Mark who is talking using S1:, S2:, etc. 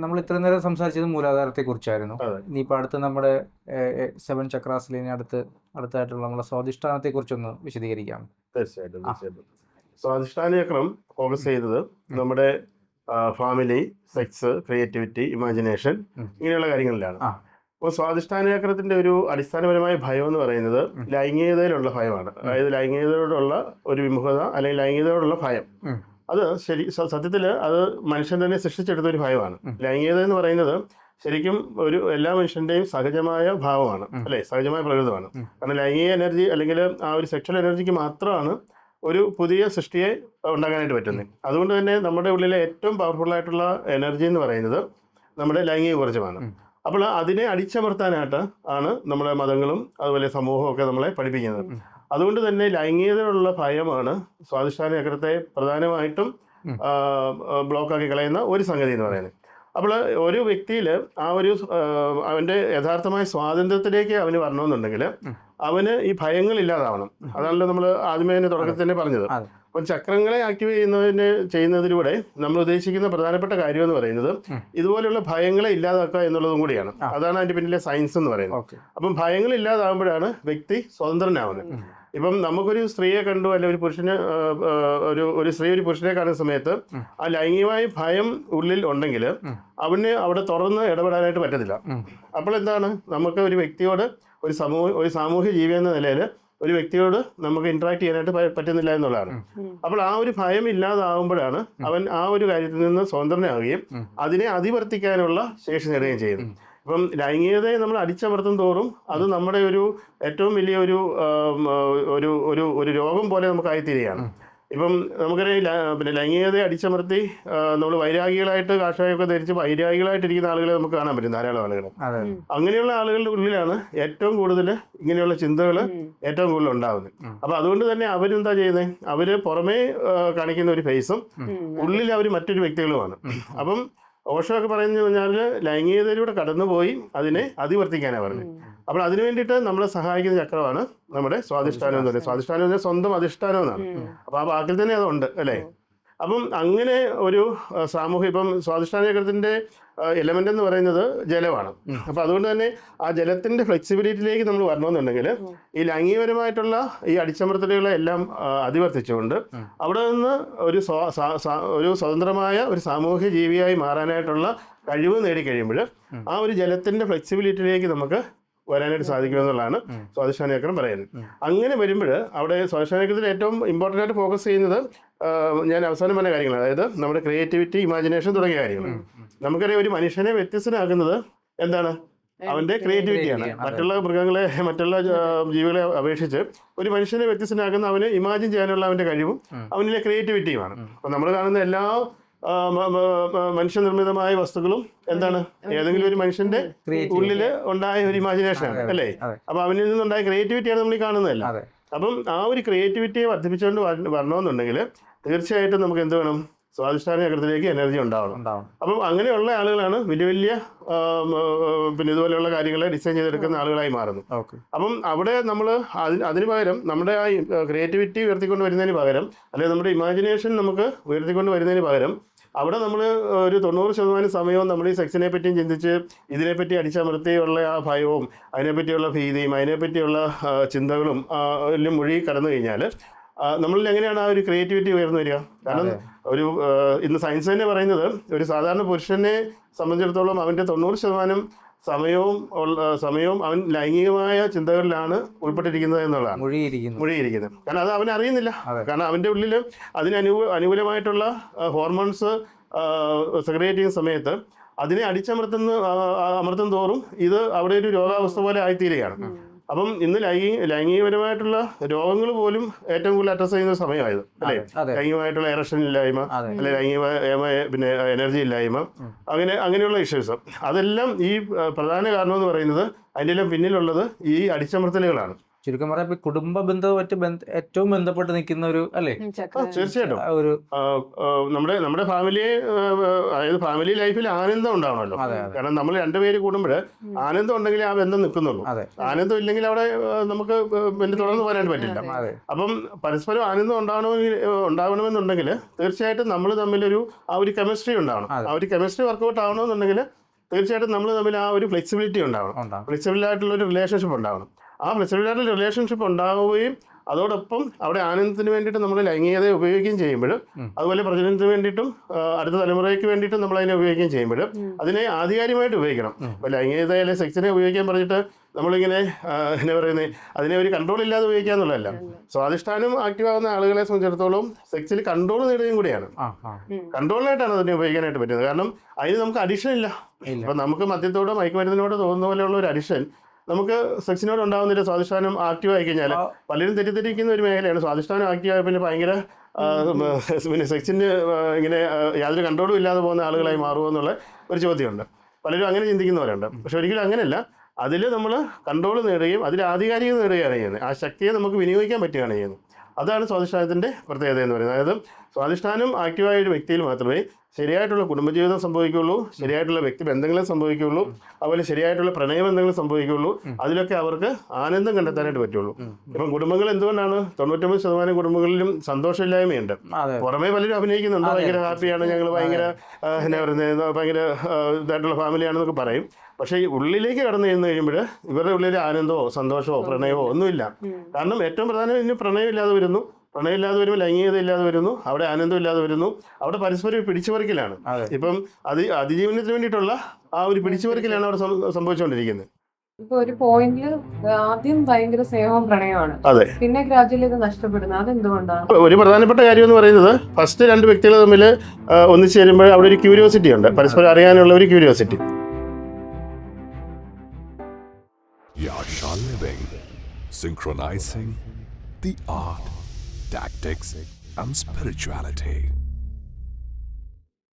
S1: നമ്മൾ ഇത്ര നേരം സംസാരിച്ചത് മൂലാധാരത്തെ കുറിച്ചായിരുന്നു
S2: ഇനിയിപ്പോ
S1: ഇനിയിപ്പോൾ അടുത്ത് നമ്മുടെ സെവൻ ചക്രാസിൽ ഇനി അടുത്ത് അടുത്തായിട്ടുള്ള നമ്മുടെ സ്വാധിഷ്ഠാനത്തെ കുറിച്ചൊന്ന് വിശദീകരിക്കാം.
S2: തീർച്ചയായിട്ടും തീർച്ചയായിട്ടും. സ്വാധിഷ്ഠാന ചക്രം ഫോക്കസ് ചെയ്തത് നമ്മുടെ ഫാമിലി സെക്സ് ക്രിയേറ്റിവിറ്റി ഇമാജിനേഷൻ ഇങ്ങനെയുള്ള കാര്യങ്ങളിലാണ്. അപ്പോൾ സ്വാധിഷ്ഠാന ചക്രത്തിന്റെ ഒരു അടിസ്ഥാനപരമായ ഭയം എന്ന് പറയുന്നത്. ലൈംഗികതയിലുള്ള ഭയമാണ്. അതായത് ലൈംഗികതയോടുള്ള ഒരു വിമുഖത അല്ലെങ്കിൽ ലൈംഗികതയോടുള്ള ഭയം. അത് ശരി സത്യത്തിൽ അത് മനുഷ്യൻ തന്നെ സൃഷ്ടിച്ചെടുത്ത ഒരു ഭയമാണ്. ലൈംഗികത എന്ന് പറയുന്നത് ശരിക്കും ഒരു എല്ലാ മനുഷ്യന്റെയും സഹജമായ ഭാവമാണ്. അല്ലെ? സഹജമായ പ്രകൃതമാണ്. കാരണം ലൈംഗിക എനർജി അല്ലെങ്കിൽ ആ ഒരു സെക്ഷൽ എനർജിക്ക് മാത്രമാണ് ഒരു പുതിയ സൃഷ്ടിയെ ഉണ്ടാക്കാനായിട്ട് പറ്റുന്നത്. അതുകൊണ്ട് തന്നെ നമ്മുടെ ഉള്ളിലെ ഏറ്റവും പവർഫുൾ ആയിട്ടുള്ള എനർജി എന്ന് പറയുന്നത് നമ്മുടെ ലൈംഗിക
S1: ഊർജമാണ്.
S2: അപ്പോൾ അതിനെ അടിച്ചമർത്താനായിട്ട് ആണ് നമ്മുടെ മതങ്ങളും അതുപോലെ സമൂഹവും ഒക്കെ നമ്മളെ പഠിപ്പിക്കുന്നത്. അതുകൊണ്ട് തന്നെ ലൈംഗികതയുള്ള ഭയമാണ് സ്വാധിഷ്ഠാന ചക്രത്തെ പ്രധാനമായിട്ടും
S1: ബ്ലോക്ക്
S2: ബ്ലോക്കാക്കി കളയുന്ന ഒരു സംഗതി എന്ന് പറയുന്നത്. അപ്പോൾ ഒരു വ്യക്തിയിൽ ആ ഒരു അവന്റെ യഥാർത്ഥമായ സ്വാതന്ത്ര്യത്തിലേക്ക് അവന് വരണമെന്നുണ്ടെങ്കിൽ അവന് ഈ ഭയങ്ങൾ ഇല്ലാതാവണം. അതാണല്ലോ നമ്മൾ ആദ്യമേ തന്നെ തുടക്കത്തിൽ തന്നെ പറഞ്ഞത്. അപ്പം ചക്രങ്ങളെ ആക്ടിവേറ്റ് ചെയ്യുന്നതിന് ചെയ്യുന്നതിലൂടെ നമ്മൾ ഉദ്ദേശിക്കുന്ന പ്രധാനപ്പെട്ട കാര്യം എന്ന് പറയുന്നത്. ഇതുപോലെയുള്ള ഭയങ്ങളെ ഇല്ലാതാക്കുക എന്നുള്ളതും കൂടിയാണ്. അതാണ് അതിന്റെ പിന്നിലെ സയൻസ് എന്ന് പറയുന്നത്. അപ്പം ഭയങ്ങൾ ഇല്ലാതാകുമ്പോഴാണ് വ്യക്തി സ്വതന്ത്രനാവുന്നത്. ഇപ്പം നമുക്കൊരു സ്ത്രീയെ കണ്ടു അല്ലെ ഒരു പുരുഷന് ഒരു ഒരു സ്ത്രീ ഒരു പുരുഷനെ കാണുന്ന സമയത്ത് ആ ലൈംഗികമായ ഭയം ഉള്ളിൽ ഉണ്ടെങ്കിൽ. അവന് അവിടെ തുറന്ന് ഇടപെടാനായിട്ട് പറ്റത്തില്ല. അപ്പോൾ എന്താണ്? നമുക്ക് ഒരു വ്യക്തിയോട് ഒരു സമൂഹ ഒരു സാമൂഹ്യ ജീവി എന്ന നിലയിൽ ഒരു വ്യക്തിയോട് നമുക്ക് ഇന്ററാക്ട് ചെയ്യാനായിട്ട് പറ്റുന്നില്ല എന്നുള്ളതാണ്. അപ്പോൾ ആ ഒരു ഭയം ഇല്ലാതാവുമ്പോഴാണ് അവൻ ആ ഒരു കാര്യത്തിൽ നിന്ന് സ്വതന്ത്രനാവുകയും അതിനെ അതിവർത്തിക്കാനുള്ള ശേഷി നേടുകയും ചെയ്യുന്നു
S1: ഉം.
S2: ഇപ്പം ലൈംഗികതയെ നമ്മൾ അടിച്ചമർത്തും തോറും അത് നമ്മുടെ ഒരു ഏറ്റവും വലിയ ഒരു ഒരു ഒരു ഒരു രോഗം പോലെ നമുക്ക് ആയിത്തീരുകയാണ്. ഇപ്പം നമുക്കറിയാം പിന്നെ ലൈംഗികതയെ അടിച്ചമർത്തി നമ്മൾ വൈരാഗികളായിട്ട് കാഷായമൊക്കെ ധരിച്ച് വൈരാഗികളായിട്ടിരിക്കുന്ന ആളുകളെ നമുക്ക് കാണാൻ പറ്റും ധാരാളം ആളുകൾ അങ്ങനെയുള്ള ആളുകളുടെ ഉള്ളിലാണ് ഏറ്റവും കൂടുതൽ ഇങ്ങനെയുള്ള ചിന്തകൾ ഏറ്റവും കൂടുതൽ ഉണ്ടാകുന്നത്. അപ്പൊ അതുകൊണ്ട് തന്നെ അവരെന്താ ചെയ്യുന്നത് അവർ പുറമേ കാണിക്കുന്ന ഒരു ഫേസും ഉള്ളിൽ അവർ മറ്റൊരു വ്യക്തികളുമാണ്. അപ്പം ഓഷോ ഒക്കെ പറയുന്നത് പറഞ്ഞാൽ ലൈംഗികതയിലൂടെ കടന്നുപോയി അതിനെ അതിവർത്തിക്കാനാണ് പറഞ്ഞത്. അപ്പോൾ അതിനു വേണ്ടിയിട്ട് നമ്മളെ സഹായിക്കുന്ന ചക്രമാണ് നമ്മുടെ സ്വാധിഷ്ഠാനം എന്ന് പറയുന്നത്. സ്വാധിഷ്ഠാനം എന്ന് പറഞ്ഞാൽ സ്വന്തം അധിഷ്ഠാനം എന്നാണ്. അപ്പോൾ ആ വാക്കിൽ തന്നെ അതുണ്ട് അല്ലേ? അപ്പം അങ്ങനെ ഒരു സാമൂഹ്യ ഇപ്പം സ്വാധിഷ്ഠാന ചക്രത്തിന്റെ എലമെന്റ് എന്ന് പറയുന്നത് ജലമാണ്.
S1: അപ്പോൾ
S2: അപ്പം അതുകൊണ്ട് തന്നെ ആ ജലത്തിന്റെ ഫ്ലെക്സിബിലിറ്റിയിലേക്ക് നമ്മൾ വരണമെന്നുണ്ടെങ്കിൽ ഈ ലൈംഗികപരമായിട്ടുള്ള ഈ അടിച്ചമർത്തലുകളെ എല്ലാം അതിവർത്തിച്ചുകൊണ്ട് അവിടെ നിന്ന് ഒരു ഒരു സ്വതന്ത്രമായ ഒരു സാമൂഹ്യ ജീവിയായി മാറാനായിട്ടുള്ള കഴിവ് നേടിക്കഴിയുമ്പോൾ ആ ഒരു ജലത്തിന്റെ ഫ്ലെക്സിബിലിറ്റിയിലേക്ക് നമുക്ക് വരാനായിട്ട് സാധിക്കുമെന്നുള്ളതാണ് സ്വാധിഷ്ഠാനചക്രം ചക്രം പറയുന്നത് അങ്ങനെ വരുമ്പോൾ അവിടെ സ്വാധിഷ്ഠാനചക്രത്തിൽ ഏറ്റവും ഇമ്പോർട്ടന്റ് ആയിട്ട് ഫോക്കസ് ചെയ്യുന്നത് ഞാൻ അവസാനം പറഞ്ഞ കാര്യങ്ങൾ അതായത് നമ്മുടെ ക്രിയേറ്റിവിറ്റി ഇമാജിനേഷൻ തുടങ്ങിയ കാര്യങ്ങൾ. നമുക്കറിയാം ഒരു മനുഷ്യനെ വ്യത്യസ്തനാകുന്നത് എന്താണ്? അവന്റെ ക്രിയേറ്റിവിറ്റിയാണ് മറ്റുള്ള മൃഗങ്ങളെ മറ്റുള്ള ജീവികളെ അപേക്ഷിച്ച് ഒരു മനുഷ്യനെ വ്യത്യസ്തനാക്കുന്ന അവന് ഇമാജിൻ ചെയ്യാനുള്ള അവന്റെ കഴിവും അവനിലെ ക്രിയേറ്റിവിറ്റിയുമാണ്. അപ്പൊ നമ്മൾ കാണുന്ന എല്ലാ മനുഷ്യനിർമ്മിതമായ വസ്തുക്കളും എന്താണ്? ഏതെങ്കിലും ഒരു മനുഷ്യന്റെ. ഉള്ളിൽ ഉണ്ടായ ഒരു ഇമാജിനേഷൻ ആണ്
S1: അതെ, അതെ.
S2: അല്ലേ അപ്പൊ അവനിൽ നിന്നുണ്ടായ ക്രിയേറ്റിവിറ്റിയാണ് നമ്മൾ ഈ കാണുന്നതല്ല. അപ്പം ആ ഒരു ക്രിയേറ്റിവിറ്റിയെ വർദ്ധിപ്പിച്ചുകൊണ്ട് വര- വരണമെന്നുണ്ടെങ്കിൽ തീർച്ചയായിട്ടും നമുക്ക് എന്ത് വേണം? സ്വാധിഷ്ഠാന ചക്രത്തിലേക്ക് എനർജി ഉണ്ടാവണം.
S1: ഉണ്ടാവും
S2: അപ്പം അങ്ങനെയുള്ള ആളുകളാണ് വലിയ വലിയ പിന്നെ ഇതുപോലെയുള്ള കാര്യങ്ങളെ ഡിസൈൻ ചെയ്തെടുക്കുന്ന ആളുകളായി മാറുന്നു. അപ്പം അവിടെ നമ്മൾ അതിന് അതിന് പകരം നമ്മുടെ ആ ക്രിയേറ്റിവിറ്റി ഉയർത്തിക്കൊണ്ട് വരുന്നതിന് പകരം അല്ലെങ്കിൽ നമ്മുടെ ഇമാജിനേഷൻ നമുക്ക് ഉയർത്തിക്കൊണ്ട് വരുന്നതിന് പകരം അവിടെ നമ്മൾ ഒരു തൊണ്ണൂറ് ശതമാനം സമയവും നമ്മൾ ഈ സെക്സിനെ പറ്റിയും ചിന്തിച്ച് ഇതിനെപ്പറ്റി അടിച്ചമർത്തിയുള്ള ആ ഭയവും അതിനെപ്പറ്റിയുള്ള ഭീതിയും അതിനെപ്പറ്റിയുള്ള ചിന്തകളും എല്ലാം മുഴുകി കടന്നു കഴിഞ്ഞാൽ നമ്മളിൽ എങ്ങനെയാണ് ആ ഒരു ക്രിയേറ്റിവിറ്റി ഉയർന്നു വരിക? കാരണം ഒരു ഇന്ന് സയൻസ് തന്നെ പറയുന്നത് ഒരു സാധാരണ പുരുഷനെ സംബന്ധിച്ചിടത്തോളം അവന്റെ തൊണ്ണൂറ് ശതമാനം സമയവും സമയവും അവൻ ലൈംഗികമായ ചിന്തകളിലാണ് ഉൾപ്പെട്ടിരിക്കുന്നത് എന്നുള്ളതാണ്. മുഴുകിയിരിക്കുന്നത്. കാരണം അത് അവൻ അറിയുന്നില്ല. കാരണം അവന്റെ ഉള്ളിൽ അതിന് അനു അനുകൂലമായിട്ടുള്ള ഹോർമോൺസ് സെക്രിയേറ്റ് ചെയ്യുന്ന സമയത്ത് അതിനെ അടിച്ചമർത്തുന്ന അമർത്തും തോറും ഇത് അവിടെ ഒരു രോഗാവസ്ഥ പോലെ ആയിത്തീരുകയാണ്. അപ്പം ഇന്ന് ലൈംഗിക ലൈംഗികപരമായിട്ടുള്ള രോഗങ്ങൾ പോലും ഏറ്റവും കൂടുതൽ അഡ്രസ് ചെയ്യുന്ന സമയമായത് അല്ലേ? ലൈംഗികമായിട്ടുള്ള എറക്ഷൻ ഇല്ലായ്മ അല്ലെ ലൈംഗികമായ പിന്നെ എനർജി ഇല്ലായ്മ. അങ്ങനെ അങ്ങനെയുള്ള ഇഷ്യൂസ് അതെല്ലാം ഈ പ്രധാന കാരണം എന്ന് പറയുന്നത് അതിന്റെ എല്ലാം പിന്നിലുള്ളത് ഈ അടിച്ചമർത്തലുകളാണ്.
S1: ചുരുക്കം പറയാം ഇപ്പൊ കുടുംബ ബന്ധവുമായിട്ട് ഏറ്റവും ബന്ധപ്പെട്ട് നിൽക്കുന്ന ഒരു അല്ലേ?
S2: തീർച്ചയായിട്ടും.
S1: ഒരു
S2: നമ്മുടെ നമ്മുടെ ഫാമിലിയെ ആ, അതായത് ഫാമിലി ലൈഫിൽ ആനന്ദം ഉണ്ടാവണമല്ലോ. കാരണം നമ്മൾ രണ്ടുപേര് കൂടുമ്പോൾ. ആനന്ദം ഉണ്ടെങ്കിൽ ആ ബന്ധം നിൽക്കുന്നുള്ളൂ. ആനന്ദം ഇല്ലെങ്കിൽ അവിടെ നമുക്ക് പിന്നെ തുടർന്ന് പോരാൻ പറ്റില്ല. അപ്പം പരസ്പരം ആനന്ദം ഉണ്ടാവണമെങ്കിൽ ഉണ്ടാവണമെന്നുണ്ടെങ്കിൽ തീർച്ചയായിട്ടും നമ്മൾ തമ്മിലൊരു ആ ഒരു കെമിസ്ട്രി ഉണ്ടാവണം. ആ ഒരു കെമിസ്ട്രി വർക്കൗട്ട് ആവണമെന്നുണ്ടെങ്കിൽ തീർച്ചയായിട്ടും നമ്മൾ തമ്മിൽ ആ ഒരു ഫ്ലെക്സിബിലിറ്റി ഉണ്ടാവണം.
S1: ഉണ്ടാവും
S2: ഫ്ലെക്സിബിൾ ആയിട്ടുള്ള ഒരു റിലേഷൻഷിപ്പ് ഉണ്ടാവണം. ആ ഫ്ലെക്സിബിൾ ആയിട്ടുള്ള റിലേഷൻഷിപ്പ് ഉണ്ടാവുകയും അതോടൊപ്പം അവിടെ ആനന്ദത്തിന് വേണ്ടിയിട്ട് നമ്മൾ ലൈംഗികത ഉപയോഗിക്കുകയും
S1: ചെയ്യുമ്പോഴും
S2: അതുപോലെ പ്രചരണത്തിന് വേണ്ടിയിട്ടും അടുത്ത തലമുറയ്ക്ക് വേണ്ടിയിട്ടും നമ്മൾ അതിനെ ഉപയോഗിക്കുകയും
S3: ചെയ്യുമ്പോഴും
S2: അതിനെ ആധികാരികമായിട്ട് ഉപയോഗിക്കണം.
S1: ഉം.
S2: ലൈംഗികത അല്ലെ സെക്സിനെ ഉപയോഗിക്കാൻ പറഞ്ഞിട്ട് നമ്മളിങ്ങനെ എന്നാ പറയുന്നത് അതിനെ ഒരു കൺട്രോൾ ഇല്ലാതെ ഉപയോഗിക്കുക എന്നുള്ളതല്ല. സ്വാധിഷ്ഠാനം ആക്റ്റീവാകുന്ന ആളുകളെ സംബന്ധിച്ചിടത്തോളം സെക്സിൽ കൺട്രോൾ നേടുകയും കൂടിയാണ്. കൺട്രോളിനായിട്ടാണ് അതിനെ ഉപയോഗിക്കാനായിട്ട് പറ്റുന്നത്. കാരണം അതിന് നമുക്ക് അഡിഷൻ ഇല്ല.
S1: ഇല്ല.
S2: ഇപ്പം നമുക്ക് മദ്യത്തോടോ മയക്കുമരുന്നിനോടോ തോന്നുന്ന പോലെയുള്ള ഒരു അഡിഷൻ നമുക്ക് സെക്സിനോട് ഉണ്ടാകുന്നില്ല സ്വാധിഷ്ഠാനം ആക്റ്റീവ് ആയി കഴിഞ്ഞാൽ പലരും തെറ്റിദ്ധരിക്കുന്ന ഒരു മേഖലയാണ്. സ്വാധിഷ്ഠാനം ആക്റ്റീവ് ആയ പിന്നെ ഭയങ്കര പിന്നെ സെക്സിന് ഇങ്ങനെ യാതൊരു കൺട്രോളും ഇല്ലാതെ പോകുന്ന ആളുകളായി മാറുമോ എന്നുള്ള ഒരു ചോദ്യമുണ്ട്. പലരും അങ്ങനെ ചിന്തിക്കുന്നവരുണ്ട്. പക്ഷെ ഒരിക്കലും അങ്ങനെയല്ല. അതിൽ നമ്മൾ കൺട്രോൾ നേടുകയും അതിൽ ആധികാരികത നേടുകയാണ് ചെയ്യുന്നത്. ആ ശക്തിയെ നമുക്ക് വിനിയോഗിക്കാൻ പറ്റുകയാണ് ചെയ്യുന്നത്. അതാണ് സ്വാധിഷ്ഠാനത്തിന്റെ പ്രത്യേകത എന്ന് പറയുന്നത്. അതായത് സ്വാധിഷ്ഠാനം ആക്റ്റീവായ ഒരു വ്യക്തിയിൽ മാത്രമേ ശരിയായിട്ടുള്ള കുടുംബജീവിതം സംഭവിക്കുകയുള്ളൂ ശരിയായിട്ടുള്ള വ്യക്തി ബന്ധങ്ങളെ സംഭവിക്കുകയുള്ളൂ അതുപോലെ ശരിയായിട്ടുള്ള പ്രണയബന്ധങ്ങൾ സംഭവിക്കുകയുള്ളൂ. അതിലൊക്കെ അവർക്ക് ആനന്ദം കണ്ടെത്താനായിട്ട് പറ്റുള്ളൂ. ഇപ്പം കുടുംബങ്ങൾ എന്തുകൊണ്ടാണ് തൊണ്ണൂറ്റൊമ്പത് ശതമാനം കുടുംബങ്ങളിലും സന്തോഷമില്ലായ്മയുണ്ട്? പുറമേ പലരും അഭിനയിക്കുന്നുണ്ട് ഭയങ്കര ഹാപ്പിയാണ് ഞങ്ങൾ ഭയങ്കര എന്നാ പറയുന്നത് ഭയങ്കര ഇതായിട്ടുള്ള ഫാമിലിയാണെന്നൊക്കെ പറയും. പക്ഷേ ഈ ഉള്ളിലേക്ക് കടന്നു ചെന്ന് കഴിയുമ്പോൾ ഇവരുടെ ഉള്ളിൽ ആനന്ദമോ സന്തോഷമോ പ്രണയമോ ഒന്നുമില്ല. കാരണം ഏറ്റവും പ്രധാനം ഇനി പ്രണയമില്ലാതെ വരുന്നു. പ്രണയം ഇല്ലാതെ വരുമ്പോൾ ലൈംഗികത ഇല്ലാതെ വരുന്നു അവിടെ ആനന്ദം ഇല്ലാതെ വരുന്നു. അവിടെ പരസ്പരം പിടിച്ചുപറിക്കലാണ്. ഇപ്പം അതി അതിജീവനത്തിന് വേണ്ടിയിട്ടുള്ള ആ ഒരു പിടിച്ചുപറിക്കലാണ് അവിടെ സംഭവിച്ചുകൊണ്ടിരിക്കുന്നത്.
S3: ഇപ്പൊ ഒരു പോയിന്റിൽ ആദ്യം ഭയങ്കര സ്നേഹവും പ്രണയമാണ്
S2: അതെ.
S3: പിന്നെ ഗ്രാജുവലി ഇത് നഷ്ടപ്പെടുന്നത് അതെന്തുകൊണ്ടാണ്?
S2: ഒരു പ്രധാനപ്പെട്ട കാര്യം എന്ന് പറയുന്നത് ഫസ്റ്റ് രണ്ട് വ്യക്തികൾ തമ്മിൽ ഒന്നിച്ചു ചേരുമ്പോൾ അവിടെ ഒരു ക്യൂരിയോസിറ്റി ഉണ്ട്. പരസ്പരം അറിയാനുള്ള ഒരു curiosity
S4: Yasha Living, synchronizing the art, tactics, and spirituality.